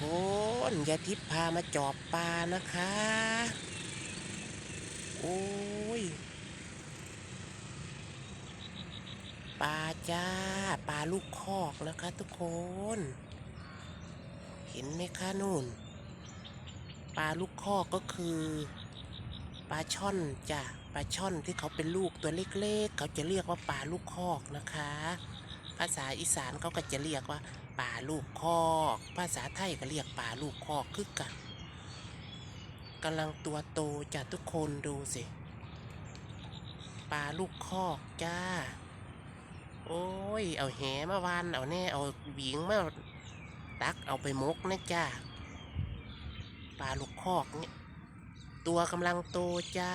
คนยาทิพย์พามาจอบปลานะคะ โอ้ย ปลาจ้า ปลาลูกคอกนะคะทุกคน เห็นไหมคะนู่น ปลาลูกคอกก็คือปลาช่อนจ้ะ ปลาช่อนที่เขาเป็นลูกตัวเล็กๆ เขาจะเรียกว่าปลาลูกคอกนะคะ ภาษาอีสานเขาก็จะเรียกว่า ปลาลูกคอก ภาษาไทยก็เรียกปลาลูกคอกคือกันกำลังตัวโตจ้ะทุกคนดูสิปลาลูกคอกจ้า โอ้ย เอาแหมาวานเอาแน่ เอาหวิงมาตักเอาไปมกนะจ้าปลาลูกคอกเนี่ยตัวกำลังโตจ้า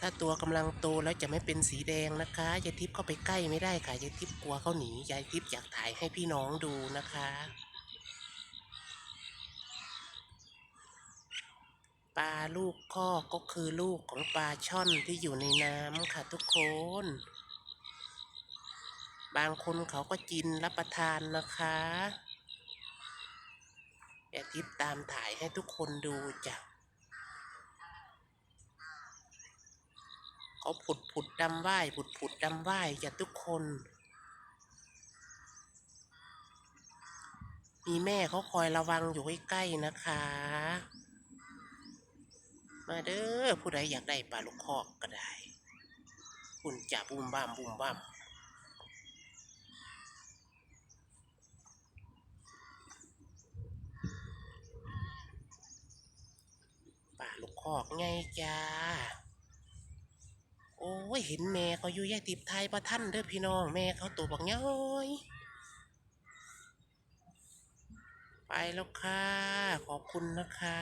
ถ้าตัวกำลังโตแล้วจะไม่เป็นสีแดงนะคะยายทิพย์เข้าไปใกล้ไม่ได้ค่ะยายทิพย์กลัวเขาหนียายทิพย์อยากถ่ายให้พี่น้องดูนะคะ ปลาลูกคอกก็คือลูกของปลาช่อนที่อยู่ในน้ำค่ะทุกคน บางคนเขาก็กินรับประทานนะคะยายทิพย์ตามถ่ายให้ทุกคนดูจ้ะ เขาผุดผุดดำว่ายผุดผุดดำว่ายจ้ะทุกคน มีแม่เขาคอยระวังอยู่ใกล้ๆนะคะ มาเด้อผู้ใดอยากได้ปลาลูกคอกก็ได้คุณจะบุมบ้ามบุมบ้ามปลาลูกคอกไงจ้า อ้ยเห็นแม่เขาอยู่แยกติบไทยประท่านเด้อพี่น้องแม่เขาตัวบักย้อยไปแล้วค่ะ ขอบคุณนะคะ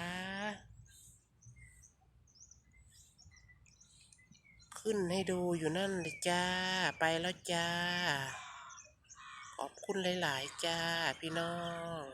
ขึ้นให้ดูอยู่นั่นเลยจ้า ไปแล้วจ้า ขอบคุณหลาย ๆ จ้า พี่น้อง